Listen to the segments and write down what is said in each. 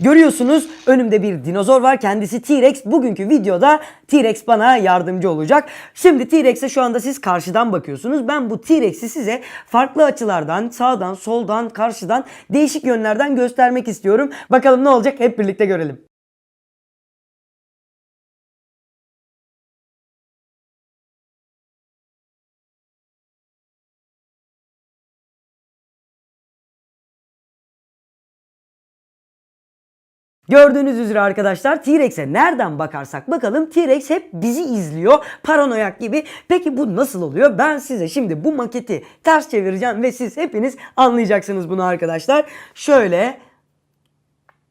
Görüyorsunuz önümde bir dinozor var. Kendisi T-Rex. Bugünkü videoda T-Rex bana yardımcı olacak. Şimdi T-Rex'e şu anda siz karşıdan bakıyorsunuz. Ben bu T-Rex'i size farklı açılardan, sağdan, soldan, karşıdan, değişik yönlerden göstermek istiyorum. Bakalım ne olacak hep birlikte görelim. Gördüğünüz üzere arkadaşlar T-Rex'e nereden bakarsak bakalım T-Rex hep bizi izliyor paranoyak gibi. Peki bu nasıl oluyor? Ben size şimdi bu maketi ters çevireceğim ve siz hepiniz anlayacaksınız bunu arkadaşlar. Şöyle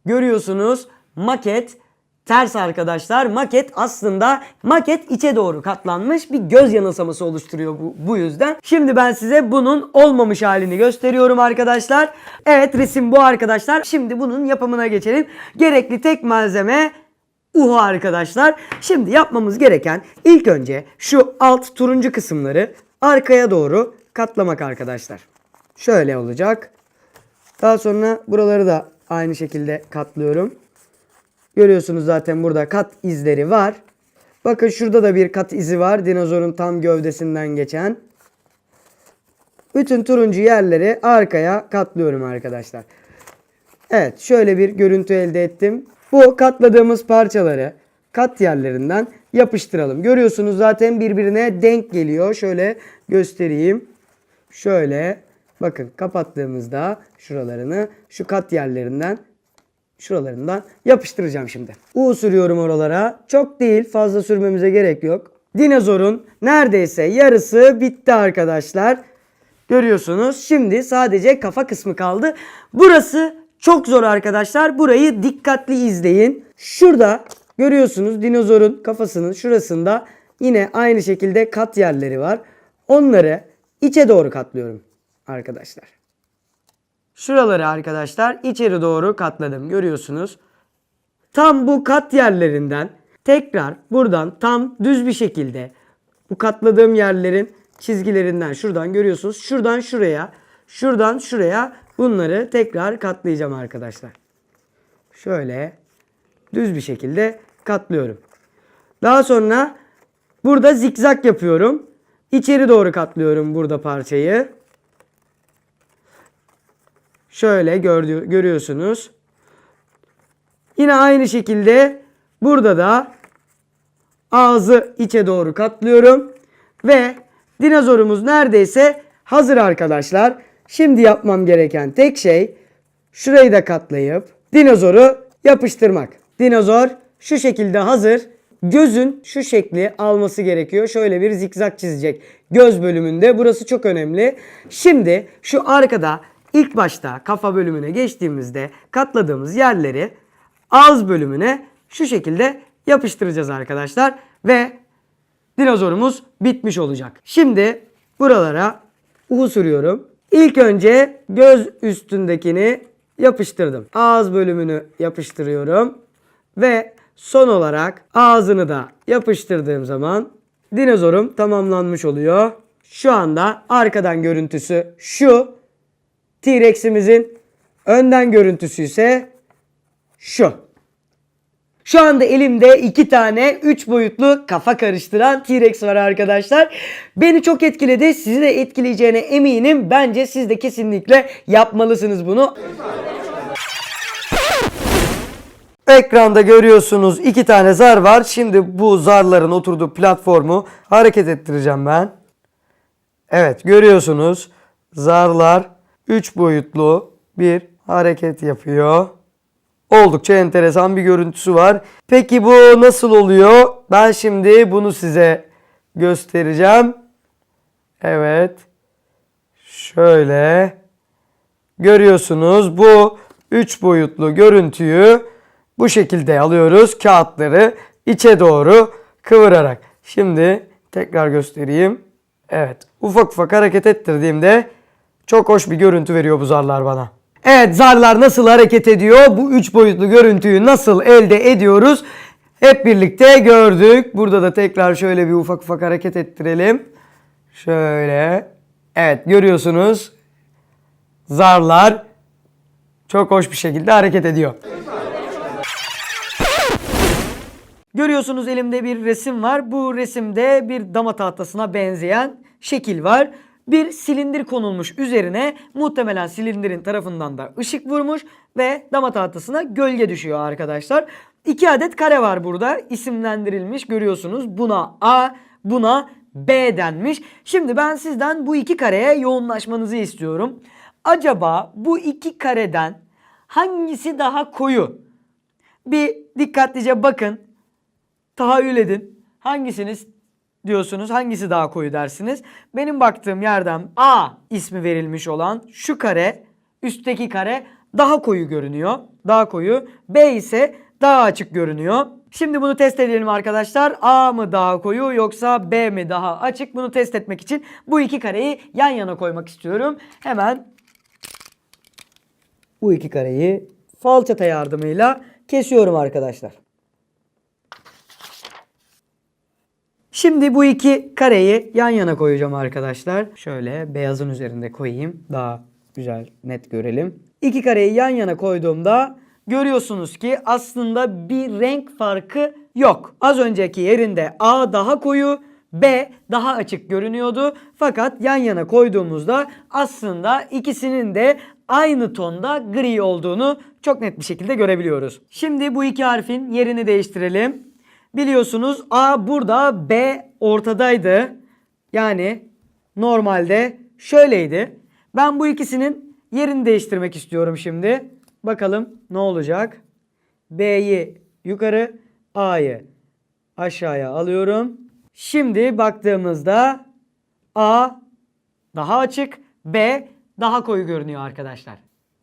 görüyorsunuz maket ters arkadaşlar. Maket aslında maket içe doğru katlanmış bir göz yanılsaması oluşturuyor bu, bu yüzden. Şimdi ben size bunun olmamış halini gösteriyorum arkadaşlar. Evet resim bu arkadaşlar. Şimdi bunun yapımına geçelim. Gerekli tek malzeme UHU arkadaşlar. Şimdi yapmamız gereken ilk önce şu alt turuncu kısımları arkaya doğru katlamak arkadaşlar. Şöyle olacak. Daha sonra buraları da aynı şekilde katlıyorum. Görüyorsunuz zaten burada kat izleri var. Bakın şurada da bir kat izi var. Dinozorun tam gövdesinden geçen. Bütün turuncu yerleri arkaya katlıyorum arkadaşlar. Evet şöyle bir görüntü elde ettim. Bu katladığımız parçaları kat yerlerinden yapıştıralım. Görüyorsunuz zaten birbirine denk geliyor. Şöyle göstereyim. Şöyle bakın kapattığımızda şuralarını şu kat yerlerinden şuralarından yapıştıracağım şimdi. U sürüyorum oralara. Çok değil fazla sürmemize gerek yok. Dinozorun neredeyse yarısı bitti arkadaşlar. Görüyorsunuz. Şimdi sadece kafa kısmı kaldı. Burası çok zor arkadaşlar. Burayı dikkatli izleyin. Şurada görüyorsunuz dinozorun kafasının şurasında yine aynı şekilde kat yerleri var. Onları içe doğru katlıyorum arkadaşlar. Şuraları arkadaşlar içeri doğru katladım. Görüyorsunuz. Tam bu kat yerlerinden tekrar buradan tam düz bir şekilde bu katladığım yerlerin çizgilerinden şuradan görüyorsunuz. Şuradan şuraya, şuradan şuraya bunları tekrar katlayacağım arkadaşlar. Şöyle düz bir şekilde katlıyorum. Daha sonra burada zikzak yapıyorum. İçeri doğru katlıyorum burada parçayı. Şöyle gördü, görüyorsunuz. Yine aynı şekilde burada da ağzı içe doğru katlıyorum. Ve dinozorumuz neredeyse hazır arkadaşlar. Şimdi yapmam gereken tek şey şurayı da katlayıp dinozoru yapıştırmak. Dinozor şu şekilde hazır. Gözün şu şekli alması gerekiyor. Şöyle bir zikzak çizecek göz bölümünde. Burası çok önemli. Şimdi şu arkada ilk başta kafa bölümüne geçtiğimizde katladığımız yerleri ağız bölümüne şu şekilde yapıştıracağız arkadaşlar. Ve dinozorumuz bitmiş olacak. Şimdi buralara uhu sürüyorum. İlk önce göz üstündekini yapıştırdım. Ağız bölümünü yapıştırıyorum. Ve son olarak ağzını da yapıştırdığım zaman dinozorum tamamlanmış oluyor. Şu anda arkadan görüntüsü şu. T-Rex'imizin önden görüntüsü ise şu. Şu anda elimde iki tane 3 boyutlu kafa karıştıran T-Rex var arkadaşlar. Beni çok etkiledi. Sizi de etkileyeceğine eminim. Bence siz de kesinlikle yapmalısınız bunu. Ekranda görüyorsunuz iki tane zar var. Şimdi bu zarların oturduğu platformu hareket ettireceğim ben. Evet görüyorsunuz zarlar 3 boyutlu bir hareket yapıyor. Oldukça enteresan bir görüntüsü var. Peki bu nasıl oluyor? Ben şimdi bunu size göstereceğim. Evet. Şöyle. Görüyorsunuz bu 3 boyutlu görüntüyü bu şekilde alıyoruz. Kağıtları içe doğru kıvırarak. Şimdi tekrar göstereyim. Evet. Ufak ufak hareket ettirdiğimde çok hoş bir görüntü veriyor bu zarlar bana. Evet zarlar nasıl hareket ediyor? Bu üç boyutlu görüntüyü nasıl elde ediyoruz? Hep birlikte gördük. Burada da tekrar şöyle bir ufak ufak hareket ettirelim. Şöyle. Evet görüyorsunuz. zarlar çok hoş bir şekilde hareket ediyor. Görüyorsunuz elimde bir resim var. Bu resimde bir dama tahtasına benzeyen şekil var. Bir silindir konulmuş üzerine muhtemelen silindirin tarafından da ışık vurmuş ve dama tahtasına gölge düşüyor arkadaşlar. İki adet kare var burada isimlendirilmiş görüyorsunuz. Buna A, buna B denmiş. Şimdi ben sizden bu iki kareye yoğunlaşmanızı istiyorum. Acaba bu iki kareden hangisi daha koyu? Bir dikkatlice bakın. Tahayyül edin. Hangisiniz diyorsunuz? Hangisi daha koyu dersiniz? Benim baktığım yerden A ismi verilmiş olan şu kare, üstteki kare daha koyu görünüyor. Daha koyu. B ise daha açık görünüyor. Şimdi bunu test edelim arkadaşlar. A mı daha koyu yoksa B mi daha açık? Bunu test etmek için bu iki kareyi yan yana koymak istiyorum. Hemen bu iki kareyi falçata yardımıyla kesiyorum arkadaşlar. Şimdi bu iki kareyi yan yana koyacağım arkadaşlar. Şöyle beyazın üzerinde koyayım. Daha güzel net görelim. İki kareyi yan yana koyduğumda görüyorsunuz ki aslında bir renk farkı yok. Az önceki yerinde A daha koyu, B daha açık görünüyordu. Fakat yan yana koyduğumuzda aslında ikisinin de aynı tonda gri olduğunu çok net bir şekilde görebiliyoruz. Şimdi bu iki harfin yerini değiştirelim. Biliyorsunuz A burada B ortadaydı. Yani normalde şöyleydi. Ben bu ikisinin yerini değiştirmek istiyorum şimdi. Bakalım ne olacak? B'yi yukarı, A'yı aşağıya alıyorum. Şimdi baktığımızda A daha açık, B daha koyu görünüyor arkadaşlar.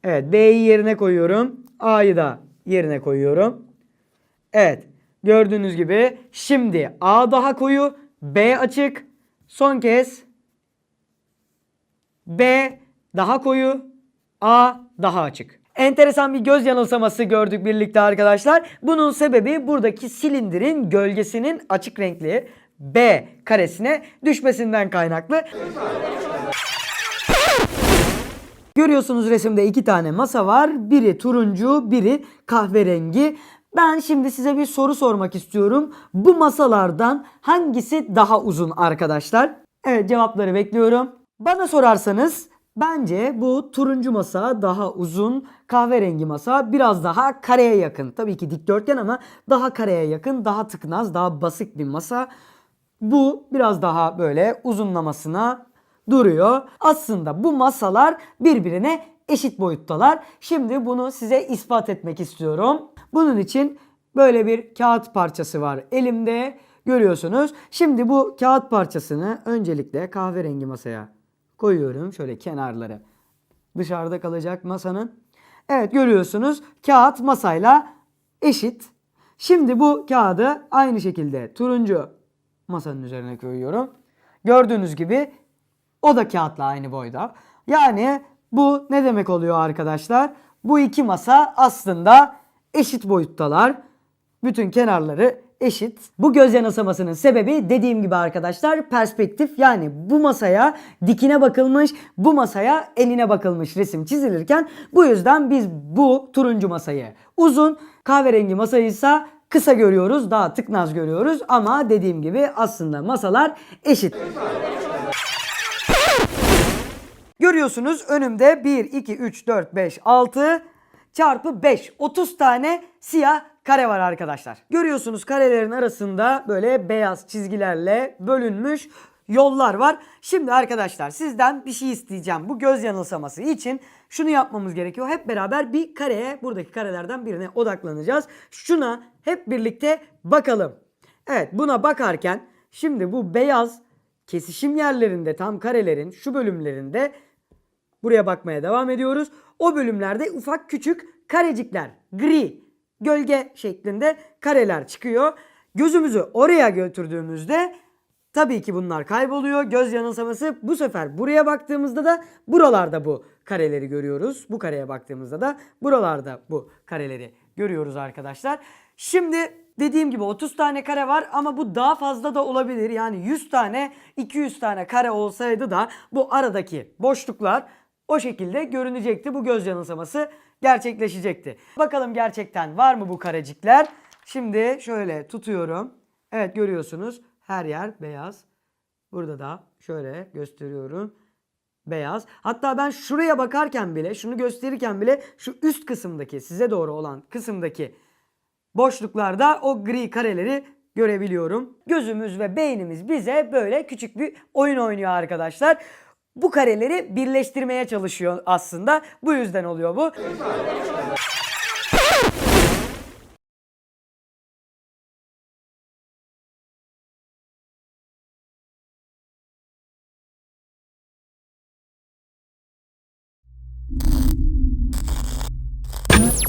Evet B'yi yerine koyuyorum. A'yı da yerine koyuyorum. Evet gördüğünüz gibi şimdi A daha koyu, B açık. Son kez B daha koyu, A daha açık. Enteresan bir göz yanılsaması gördük birlikte arkadaşlar. Bunun sebebi buradaki silindirin gölgesinin açık renkli B karesine düşmesinden kaynaklı. Görüyorsunuz resimde iki tane masa var. Biri turuncu, biri kahverengi. Ben şimdi size bir soru sormak istiyorum. Bu masalardan hangisi daha uzun arkadaşlar? Evet cevapları bekliyorum. Bana sorarsanız bence bu turuncu masa daha uzun, kahverengi masa biraz daha kareye yakın. Tabii ki dikdörtgen ama daha kareye yakın, daha tıknaz, daha basık bir masa. Bu biraz daha böyle uzunlamasına duruyor. Aslında bu masalar birbirine eşit boyuttalar. Şimdi bunu size ispat etmek istiyorum. Bunun için böyle bir kağıt parçası var elimde. Görüyorsunuz. Şimdi bu kağıt parçasını öncelikle kahverengi masaya koyuyorum. Şöyle kenarları dışarıda kalacak masanın. Evet görüyorsunuz kağıt masayla eşit. Şimdi bu kağıdı aynı şekilde turuncu masanın üzerine koyuyorum. Gördüğünüz gibi o da kağıtla aynı boyda. Yani bu ne demek oluyor arkadaşlar? Bu iki masa aslında eşit boyuttalar. Bütün kenarları eşit. Bu göz yanılsamasının sebebi dediğim gibi arkadaşlar perspektif yani bu masaya dikine bakılmış, bu masaya enine bakılmış resim çizilirken bu yüzden biz bu turuncu masayı uzun, kahverengi masayı ise kısa görüyoruz, daha tıknaz görüyoruz ama dediğim gibi aslında masalar eşit. Görüyorsunuz önümde 1, 2, 3, 4, 5, 6 çarpı 5. 30 tane siyah kare var arkadaşlar. Görüyorsunuz karelerin arasında böyle beyaz çizgilerle bölünmüş yollar var. Şimdi arkadaşlar sizden bir şey isteyeceğim. Bu göz yanılsaması için şunu yapmamız gerekiyor. Hep beraber bir kareye buradaki karelerden birine odaklanacağız. Şuna hep birlikte bakalım. Evet buna bakarken şimdi bu beyaz kesişim yerlerinde tam karelerin şu bölümlerinde buraya bakmaya devam ediyoruz. O bölümlerde ufak küçük karecikler, gri, gölge şeklinde kareler çıkıyor. Gözümüzü oraya götürdüğümüzde tabii ki bunlar kayboluyor. Göz yanılsaması bu sefer buraya baktığımızda da buralarda bu kareleri görüyoruz. Bu kareye baktığımızda da buralarda bu kareleri görüyoruz arkadaşlar. Şimdi dediğim gibi 30 tane kare var ama bu daha fazla da olabilir. Yani 100 tane 200 tane kare olsaydı da bu aradaki boşluklar o şekilde görünecekti. Bu göz yanılsaması gerçekleşecekti. Bakalım gerçekten var mı bu karecikler? Şimdi şöyle tutuyorum. Evet görüyorsunuz her yer beyaz. Burada da şöyle gösteriyorum. Beyaz. Hatta ben şuraya bakarken bile, şunu gösterirken bile şu üst kısımdaki, size doğru olan kısımdaki boşluklarda o gri kareleri görebiliyorum. Gözümüz ve beynimiz bize böyle küçük bir oyun oynuyor arkadaşlar. Bu kareleri birleştirmeye çalışıyor aslında. Bu yüzden oluyor bu.